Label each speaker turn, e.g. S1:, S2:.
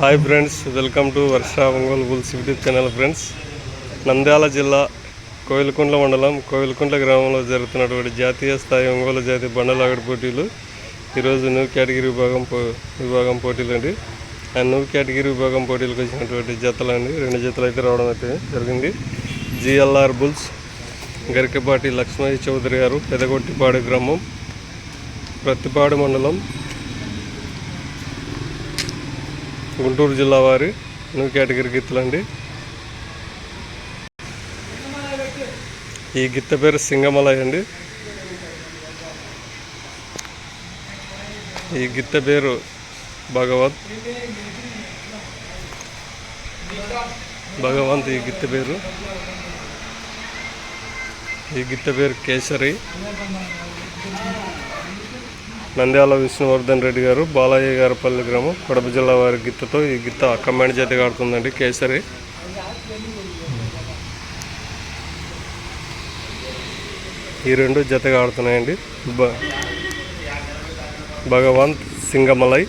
S1: Hi friends welcome to Varsha Ongole bulls YouTube channel friends Nandyal జిల్లా కోయిలకుంట్ల మండలం కోయిలకుంట్ల గ్రామంలో జరుగుతున్నటువంటి జాతీయ స్థాయి ఒంగోలు జాతీయ బండలాగడి పోటీలు. ఈరోజు న్యూ కేటగిరీ విభాగం పో విభాగం పోటీలు అండి. ఆ న్యూ కేటగిరీ విభాగం పోటీలకు వచ్చినటువంటి జతలు అండి. రెండు జతలు అయితే రావడం అయితే జరిగింది. జిఎల్ఆర్ బుల్స్ గరికపాటి లక్ష్మయ్య చౌదరి గారు పెదగొట్టిపాడు గ్రామం ప్రతిపాడు మండలం గుంటూరు జిల్లా వారి న్యూ కేటగిరీ గిత్తలండి. ఈ గిత్త పేరు సింగమలై అండి. ఈ గిత్త పేరు భగవత్. భగవంత్ ఈ గిత్త పేరు. ఈ గిట్ట పేరు కేసరి. నంద్యాల విష్ణువర్ధన్ రెడ్డి గారు బాలయ్య గారిపల్లి గ్రామం కడప జిల్లా వారి గిత్తతో ఈ గిత్త కమాండ్ చేతి ఆడుతుందండి కేసరి. ఈ రెండు జతగా ఆడుతున్నాయండి బ భగవంత్ సింగమలై.